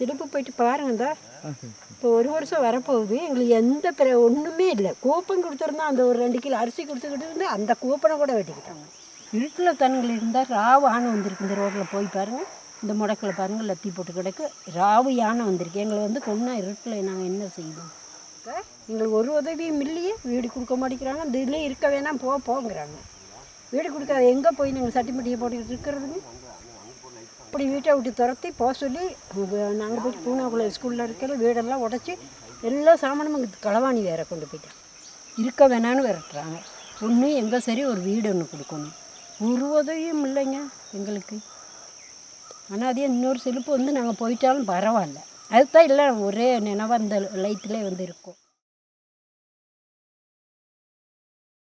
சிலுப்பு போயிட்டு பாருங்க இந்த இப்போ ஒரு வருஷம் வரப்போகுது. எங்களுக்கு எந்த பிர ஒன்றுமே இல்லை. கூப்பன் கொடுத்துருந்தா அந்த ஒரு ரெண்டு கிலோ அரிசி கொடுத்துக்கிட்டு இருந்து அந்த கூப்பனை கூட வெட்டிக்கிட்டாங்க. இருட்டில் தண்ணிகள் இருந்தால் ராவு யானை வந்திருக்கு. இந்த ரோட்டில் போய் பாருங்கள் இந்த முடக்கில் பாருங்கள் லத்தி போட்டு கிடக்கு. ராவு யானை வந்திருக்கு. எங்களை வந்து கொண்டா இருட்டில் நாங்கள் என்ன செய்வோம் இப்போ எங்களுக்கு ஒரு உதவியும் இல்லையே. வீடு கொடுக்க மாட்டேங்கிறாங்க. இந்த இதுலேயே இருக்க வேணாம். போ போங்கிறாங்க. வீடு கொடுக்காத எங்கே போய் நாங்கள் சட்டிமட்டியை போட்டுக்கிட்டு இருக்கிறதுங்க? அப்படி வீட்டை விட்டு துரத்தி போக சொல்லி நாங்கள் போய் பூனாக்குள்ள ஸ்கூலில் இருக்கிற வீடெல்லாம் உடச்சி எல்லா சாமானும் இங்கே களவாணி வேற கொண்டு போயிட்டேன். இருக்க வேணான்னு விரட்டுறாங்க. ஒன்று எங்கே சரி ஒரு வீடு ஒன்று கொடுக்கணும். ஒரு உதவியும் இல்லைங்க எங்களுக்கு. ஆனால் அதே இன்னொரு செலுப்பு வந்து நாங்கள் போயிட்டாலும் பரவாயில்ல. அதுதான் இல்லை ஒரே நினைவாக இந்த லைட்டில் வந்து இருக்கும்.